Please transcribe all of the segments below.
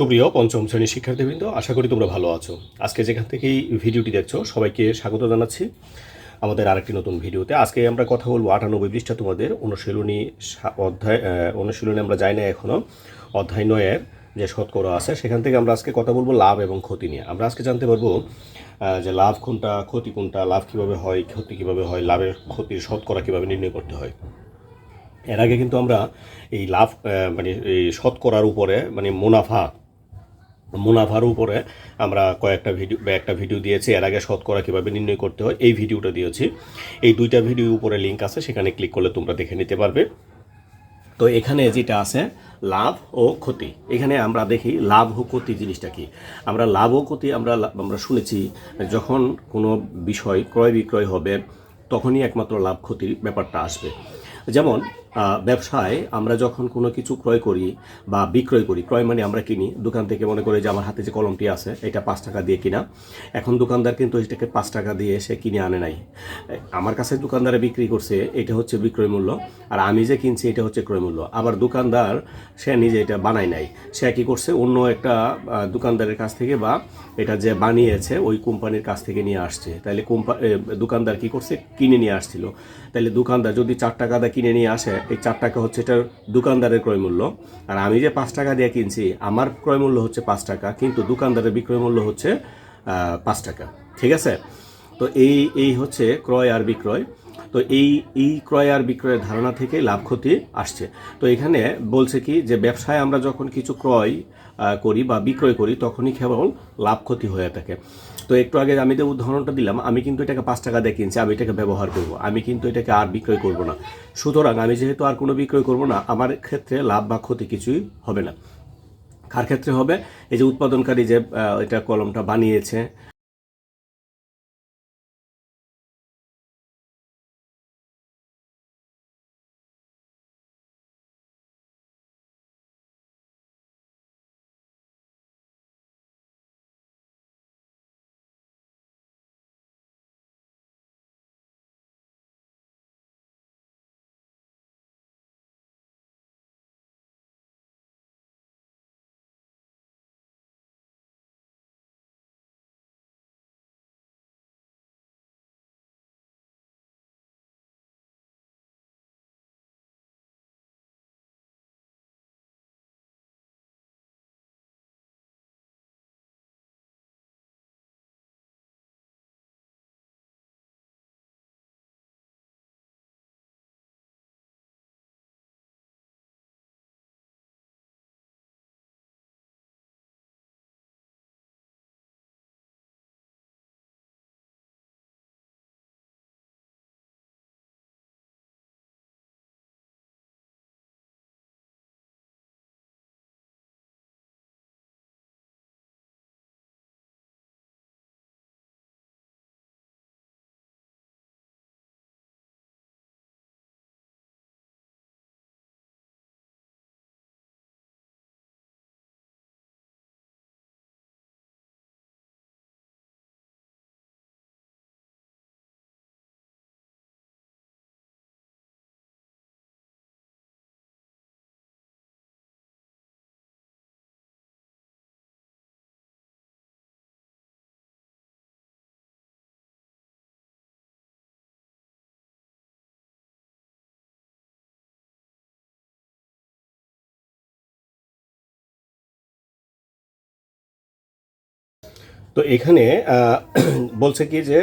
সুপ্রিয় পঞ্চম শ্রেণির শিক্ষার্থীবৃন্দ, আশা করি তোমরা ভালো আছো। আজকে যেখান থেকেই ভিডিওটি দেখছ, সবাইকে স্বাগত জানাচ্ছি আমাদের আরেকটি নতুন ভিডিওতে। আজকে আমরা কথা বলব আটানব্বই পৃষ্ঠা তোমাদের, অনুশীলনী অধ্যায় অনুশীলনী আমরা যাই না এখনও অধ্যায় নয়ের যে শতকরা আছে, সেখান থেকে আমরা আজকে কথা বলব লাভ এবং ক্ষতি নিয়ে। আমরা আজকে জানতে পারব যে লাভ কোনটা, ক্ষতি কোনটা, লাভ কীভাবে হয়, ক্ষতি কীভাবে হয়, লাভের ক্ষতির শতকরা কীভাবে নির্ণয় করতে হয়। এর আগে কিন্তু আমরা এই লাভ মানে এই শতকরার উপরে মানে মুনাফা মুনাফার উপরে আমরা কয়েকটা ভিডিও বা একটা ভিডিও দিয়েছি। এর আগে শতকরা কীভাবে নির্ণয় করতে হয়, এই ভিডিওটা দিয়েছি। এই দুইটা ভিডিও উপরে লিঙ্ক আছে, সেখানে ক্লিক করলে তোমরা দেখে নিতে পারবে। তো এখানে যেটা আছে, লাভ ও ক্ষতি। এখানে আমরা দেখি লাভ ও ক্ষতি জিনিসটা কি। আমরা লাভ ও ক্ষতি আমরা আমরা শুনেছি, যখন কোনো বিষয় ক্রয় বিক্রয় হবে, তখনই একমাত্র লাভ ক্ষতির ব্যাপারটা আসবে। যেমন ব্যবসায় আমরা যখন কোনো কিছু ক্রয় করি বা বিক্রয় করি ক্রয় মানে আমরা কিনি দোকান থেকে মনে করি যে আমার হাতে যে কলমটি আছে এটা পাঁচ টাকা দিয়ে কিনা। এখন দোকানদার কিন্তু এটাকে পাঁচ টাকা দিয়ে সে কিনে আনে নাই। আমার কাছে দোকানদারে বিক্রি করছে এটা হচ্ছে বিক্রয় মূল্য আর আমি যে কিনছি এটা হচ্ছে ক্রয় মূল্য। আবার দোকানদার সে নিজে এটা বানায় নাই। সে কি করছে অন্য একটা দোকানদারের কাছ থেকে বা এটা যে বানিয়েছে ওই কোম্পানির কাছ থেকে নিয়ে আসছে। তাহলে কোম্পা এ, দোকানদার কি করছে কিনে নিয়ে আসছিল। তাহলে দোকানদার যদি চার টাকা দিয়ে কিনে নিয়ে আসে এই চার টাকা হচ্ছে এটার দোকানদারের ক্রয় মূল্য। আর আমি যে পাঁচ টাকা দিয়ে কিনছি, আমার ক্রয় মূল্য হচ্ছে পাঁচ টাকা, কিন্তু দোকানদারের বিক্রয় মূল্য হচ্ছে পাঁচ টাকা। ঠিক আছে? তো এই এই হচ্ছে ক্রয় আর বিক্রয়। তো এই এই ক্রয় আর বিক্রয়ের ধারণা থেকে লাভ ক্ষতি আসছে। তো এখানে বলছে কি যে, ব্যবসায় আমরা যখন কিছু ক্রয় করি বা বিক্রয় করি, তখনই কেবল লাভ ক্ষতি হয়ে থাকে। তো একটু আগে আমি যে উদাহরণটা দিলাম, আমি কিন্তু এটাকে পাঁচ টাকা দিয়ে কিনছি, আমি এটাকে ব্যবহার করব, আমি কিন্তু এটাকে আর বিক্রয় করব না। সুতরাং আমি যেহেতু আর কোনো বিক্রয় করব না, আমার ক্ষেত্রে লাভ বা ক্ষতি কিছুই হবে না। কার ক্ষেত্রে হবে? এই যে উৎপাদনকারী যে এটা কলমটা বানিয়েছে তো এখানে বলছে কি যে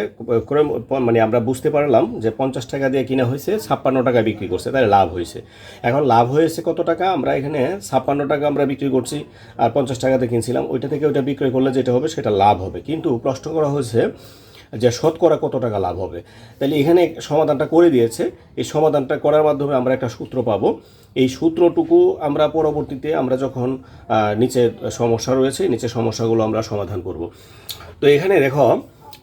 মানে আমরা বুঝতে পারলাম যে পঞ্চাশ টাকা দিয়ে কিনা হয়েছে, ছাপ্পান্ন টাকা বিক্রি করছে, তাহলে লাভ হয়েছে। এখন লাভ হয়েছে কত টাকা? আমরা এখানে ছাপ্পান্ন টাকা আমরা বিক্রি করছি, আর পঞ্চাশ টাকাতে কিনছিলাম, ওইটা থেকে ওইটা বিক্রয় করলে যেটা হবে, সেটা লাভ হবে। কিন্তু প্রশ্ন করা হয়েছে যে শতকরা কত টাকা লাভ হবে। তাহলে এখানে সমাধানটা করে দিয়েছে। এই সমাধানটা করার মাধ্যমে আমরা একটা সূত্র পাবো। এই সূত্রটুকু আমরা পরবর্তীতে আমরা যখন নিচে সমস্যা রয়েছে, নিচে সমস্যাগুলো আমরা সমাধান করব। তো এখানে দেখো,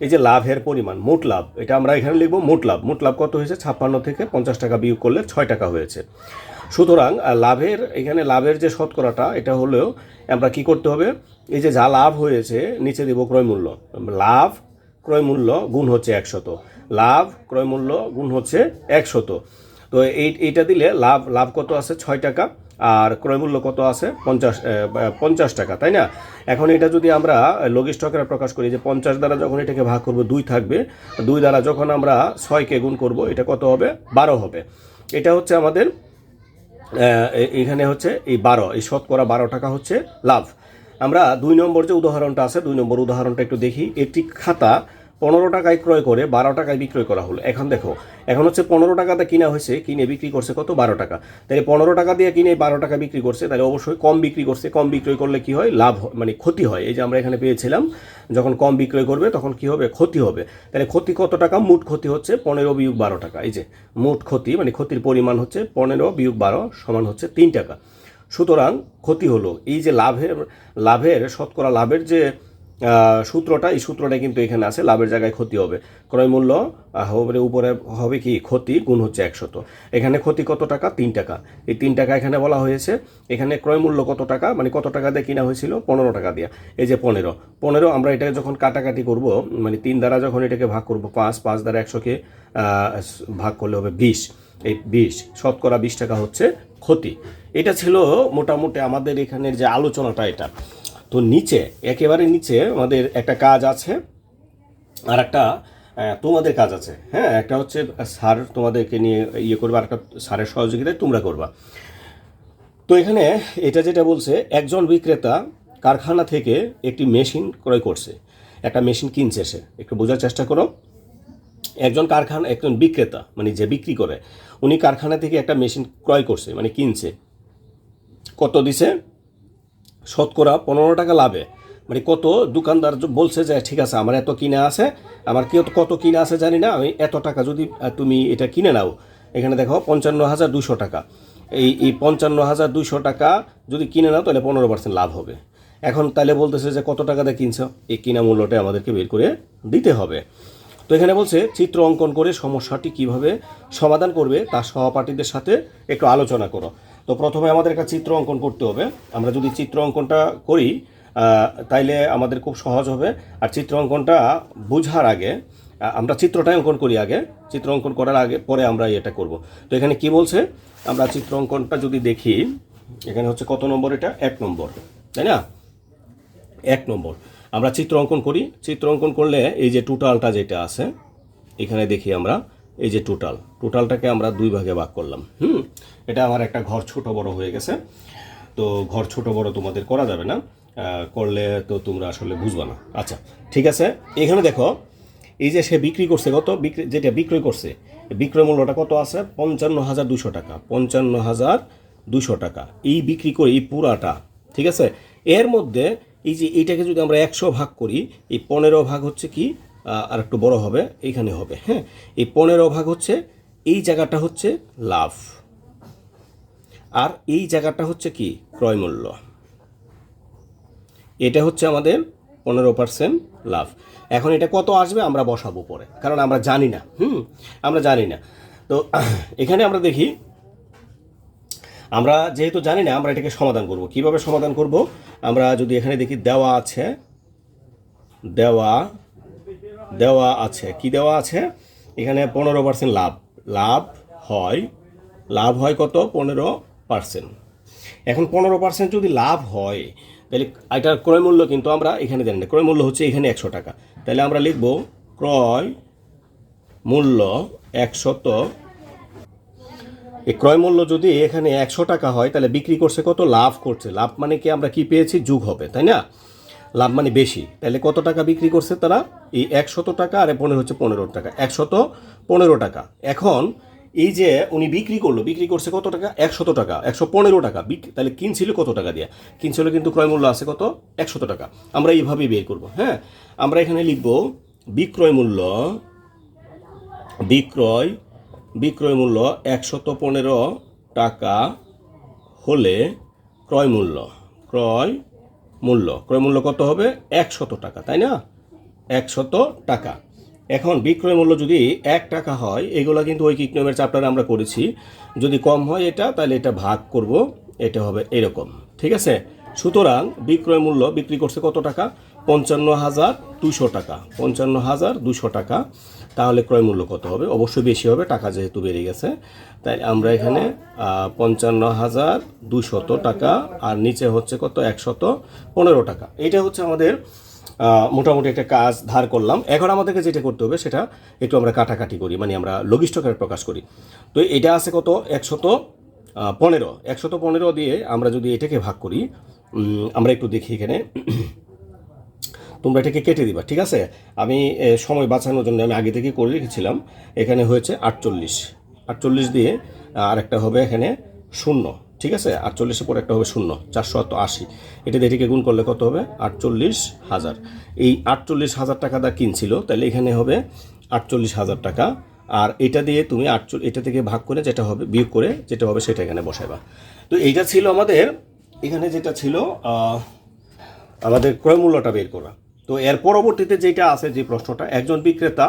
এই যে লাভের পরিমাণ, মোট লাভ, এটা আমরা এখানে লিখব মোট লাভ। মোট লাভ কত হয়েছে? ছাপ্পান্ন থেকে পঞ্চাশ টাকা বিয়োগ করলে ছয় টাকা হয়েছে। সুতরাং লাভের, এখানে লাভের যে শতকরাটা এটা হলেও আমরা কি করতে হবে? এই যে যা লাভ হয়েছে, নিচে দেব ক্রয় মূল্য। লাভ ক্রয় মূল্য গুণ হচ্ছে একশত। লাভ ক্রয় মূল্য গুণ হচ্ছে একশত। তো এই, এইটা দিলে লাভ লাভ কত আছে? ছয় টাকা। আর ক্রয় মূল্য কত আছে? পঞ্চাশ পঞ্চাশ টাকা, তাই না? এখন এটা যদি আমরা আকারে প্রকাশ করি যে পঞ্চাশ দ্বারা যখন এটাকে ভাগ করব, দুই থাকবে, দুই দ্বারা যখন আমরা ছয়কে গুণ করব, এটা কত হবে? বারো হবে। এটা হচ্ছে আমাদের এখানে হচ্ছে এই বারো, এই শতকরা বারো টাকা হচ্ছে লাভ। আমরা দুই নম্বর যে উদাহরণটা আছে, দুই নম্বর উদাহরণটা একটু দেখি। একটি খাতা পনেরো টাকায় ক্রয় করে বারো টাকায় বিক্রয় করা হলো। এখন দেখো, এখন হচ্ছে পনেরো টাকাতে কিনা হয়েছে, কিনে বিক্রি করছে কত? বারো টাকা। তাহলে পনেরো টাকা দিয়ে কিনে বারো টাকা বিক্রি করছে, তাহলে অবশ্যই কম বিক্রি করছে। কম বিক্রয় করলে কি হয়? লাভ মানে ক্ষতি হয়। এই যে আমরা এখানে পেয়েছিলাম, যখন কম বিক্রয় করবে, তখন কি হবে? ক্ষতি হবে। তাহলে ক্ষতি কত টাকা? মোট ক্ষতি হচ্ছে পনেরো বিয়োগ বারো টাকা। এই যে মোট ক্ষতি মানে ক্ষতির পরিমাণ হচ্ছে পনেরো বিয়োগ বারো সমান হচ্ছে তিন টাকা। সুতরাং ক্ষতি হলো। এই যে লাভের লাভের, শতকরা লাভের যে সূত্রটা, এই সূত্রটা কিন্তু এখানে আছে, লাভের জায়গায় ক্ষতি হবে। ক্রয় মূল্য হবে, উপরে হবে কি? ক্ষতি, গুণ হচ্ছে একশত। এখানে ক্ষতি কত টাকা? তিন টাকা। এই তিন টাকা এখানে বলা হয়েছে। এখানে ক্রয় মূল্য কত টাকা? মানে কত টাকা দিয়ে কিনা হয়েছিল? পনেরো টাকা দিয়ে। এই যে পনেরো। পনেরো আমরা এটাকে যখন কাটাকাটি করব মানে তিন দ্বারা যখন এটাকে ভাগ করব, পাঁচ পাঁচ দ্বারা একশোকে ভাগ করলে হবে বিশ। এই বিশ শতকরা বিশ টাকা হচ্ছে ক্ষতি। এটা ছিল মোটামুটি আমাদের এখানের যে আলোচনাটা এটা। তো নিচে, একেবারে নিচে আমাদের একটা কাজ আছে, আর একটা তোমাদের কাজ আছে। হ্যাঁ একটা হচ্ছে স্যার তোমাদেরকে নিয়ে ইয়ে করবে, আর একটা স্যারের সহযোগিতায় তোমরা করবা। তো এখানে এটা যেটা বলছে, একজন বিক্রেতা কারখানা থেকে একটি মেশিন ক্রয় করছে। একটা মেশিন কিনছে সে। একটু বোঝার চেষ্টা করো। একজন কারখানা, একজন বিক্রেতা মানে যে বিক্রি করে, উনি কারখানা থেকে একটা মেশিন ক্রয় করছে মানে কিনছে। কত দিছে? শতকরা পনেরো টাকা লাভে। মানে কত? দোকানদার বলছে যে, ঠিক আছে, আমার এত কিনে আছে, আমার কি কত কিনে আছে জানি না, আমি এত টাকা যদি তুমি এটা কিনে নাও, এখানে দেখো পঞ্চান্ন হাজার দুশো টাকা। এই এই পঞ্চান্ন হাজার দুশো টাকা যদি কিনে নাও, তাহলে পনেরো পার্সেন্ট লাভ হবে। এখন তাহলে বলতেছে যে, কত টাকা দিয়ে কিনছো? এই কিনা মূল্যটা আমাদেরকে বের করে দিতে হবে। তো এখানে বলছে, চিত্র অঙ্কন করে সমস্যাটি কীভাবে সমাধান করবে তার সহপাঠীদের সাথে একটু আলোচনা করো। তো প্রথমে আমাদের একটা চিত্র অঙ্কন করতে হবে। আমরা যদি চিত্র অঙ্কনটা করি তাইলে আমাদের খুব সহজ হবে। আর চিত্র অঙ্কনটা বোঝার আগে আমরা চিত্রটাই অঙ্কন করি আগে। চিত্র অঙ্কন করার আগে পরে আমরা এটা করব। তো এখানে কি বলছে? আমরা চিত্র অঙ্কনটা যদি দেখি, এখানে হচ্ছে কত নম্বর এটা? এক নম্বর, তাই না? এক নম্বর। আমরা চিত্র অঙ্কন করি। চিত্র অঙ্কন করলে এই যে টোটালটা যেটা আছে, এখানে দেখি আমরা, এই যে টোটাল টোটালটাকে আমরা দুই ভাগে ভাগ করলাম। হুম? এটা আমার একটা ঘর ছোট বড় হয়ে গেছে। তো ঘর ছোট বড় তোমাদের করা যাবে না। করলে তো তোমরা আসলে বুঝবা না। আচ্ছা ঠিক আছে। এখানে দেখো, এই যে সে বিক্রি করছে কত? বিক্রি যেটা বিক্রয় করছে বিক্রয় মূল্যটা কত আছে? পঞ্চান্ন হাজার দুশো টাকা। পঞ্চান্ন হাজার দুশো টাকা। এই বিক্রি করে এই পুরাটা, ঠিক আছে? এর মধ্যে এই যে এইটাকে যদি আমরা একশো ভাগ করি, এই পনেরো ভাগ হচ্ছে কি আর একটু বড় হবে, এইখানে হবে হ্যাঁ? এই পনেরো ভাগ হচ্ছে, এই জায়গাটা হচ্ছে লাভ। আর এই জায়গাটা হচ্ছে কি, ক্রয় মূল্য। এটা হচ্ছে আমাদের পনেরো পার্সেন্ট লাভ। এখন এটা কত আসবে, আমরা বসাবো পরে, কারণ আমরা জানি না, হুম? আমরা জানি না। তো এখানে আমরা দেখি আমরা যেহেতু জানি না, আমরা এটাকে সমাধান করব। কীভাবে সমাধান করব? আমরা যদি এখানে দেখি দেওয়া আছে, দেওয়া দেওয়া আছে। কি দেওয়া আছে? এখানে পনেরো পার্সেন্ট লাভ। লাভ হয় লাভ হয় কত? পনেরো পার্সেন্ট এখন পনেরো পার্সেন্ট যদি লাভ হয়, তাহলে এটার ক্রয় মূল্য কিন্তু আমরা এখানে জানি না। ক্রয় মূল্য হচ্ছে এখানে একশো টাকা। তাহলে আমরা লিখব ক্রয় মূল্য একশত এই ক্রয় মূল্য যদি এখানে একশো টাকা হয়, তাহলে বিক্রি করছে কত? লাভ করছে। লাভ মানে কি আমরা কি পেয়েছি? যুগ হবে, তাই না? লাভ মানে বেশি। তাহলে কত টাকা বিক্রি করছে তারা? এই একশত টাকা আর পনেরো হচ্ছে পনেরো টাকা। একশত পনেরো টাকা। এখন এই যে উনি বিক্রি করল, বিক্রি করছে কত টাকা? একশত টাকা। একশো পনেরো টাকা। তাহলে কিনছিল কত টাকা দিয়ে? কিনছিল কিন্তু ক্রয় মূল্য আছে কত? একশত টাকা। আমরা এইভাবেই বের করব হ্যাঁ? আমরা এখানে লিখব বিক্রয় মূল্য, বিক্রয় বিক্রয় মূল্য একশত পনেরো টাকা হলে ক্রয় মূল্য ক্রয় মূল্য ক্রয় মূল্য কত হবে? একশত টাকা, তাই না? একশত টাকা। এখন বিক্রয় মূল্য যদি এক টাকা হয়, এগুলো কিন্তু ওই নিয়মের চ্যাপ্টারে আমরা করেছি। যদি কম হয় এটা, তাহলে এটা ভাগ করব, এটা হবে এরকম, ঠিক আছে? সুতরাং বিক্রয় মূল্য বিক্রি করছে কত টাকা? পঞ্চান্ন হাজার দুশো টাকা। পঞ্চান্ন হাজার দুশো টাকা। তাহলে ক্রয় মূল্য কত হবে? অবশ্যই বেশি হবে, টাকা যেহেতু বেড়ে গেছে। তাই আমরা এখানে পঞ্চান্ন হাজার দুশত টাকা আর নিচে হচ্ছে কত? একশত পনেরো টাকা। এটা হচ্ছে আমাদের মোটামুটি একটা কাজ ধার করলাম। এখন আমাদেরকে যেটা করতে হবে সেটা একটু আমরা কাটাকাটি করি মানে আমরা লঘিষ্ঠকারে প্রকাশ করি। তো এটা আছে কত? একশত পনেরো। একশত পনেরো দিয়ে আমরা যদি এটাকে ভাগ করি আমরা একটু দেখি এখানে। তোমরা এটাকে কেটে দিবা, ঠিক আছে? আমি সময় বাঁচানোর জন্য আমি আগে থেকে করে রেখেছিলাম। এখানে হয়েছে আটচল্লিশ। আটচল্লিশ দিয়ে আর একটা হবে এখানে শূন্য, ঠিক আছে? আটচল্লিশের পর একটা হবে শূন্য, চারশো আশি। এটা এটাকে গুণ করলে কত হবে? আটচল্লিশ হাজার। এই আটচল্লিশ হাজার টাকা দা কিনছিল তাহলে এখানে হবে আটচল্লিশ হাজার টাকা। আর এটা দিয়ে তুমি আটচল্লিশ এটা থেকে ভাগ করে যেটা হবে, বিয়োগ করে যেটা হবে সেটা এখানে বসাইবা। তো এইটা ছিল আমাদের এখানে যেটা ছিল আমাদের ক্রয় মূল্যটা বের করা। তো এর পরবর্তীতে যেটা আছে যে প্রশ্নটা, একজন বিক্রেতা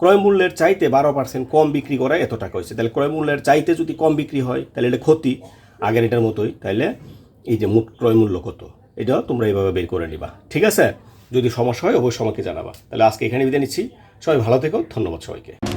ক্রয় মূল্যের চাইতে বারো পার্সেন্ট কম বিক্রি করা এত টাকা হয়েছে। তাহলে ক্রয় মূল্যের চাইতে যদি কম বিক্রি হয়, তাহলে এটা ক্ষতি। আগের এটার মতোই তাহলে এই যে মোট ক্রয় মূল্য কত এটাও তোমরা এইভাবে বের করে নিবা। ঠিক আছে? যদি সমস্যা হয়, অবশ্যই আমাকে জানাবা। তাহলে আজকে এখানে বিদায় নিচ্ছি। সবাই ভালো থেকো, ধন্যবাদ সবাইকে।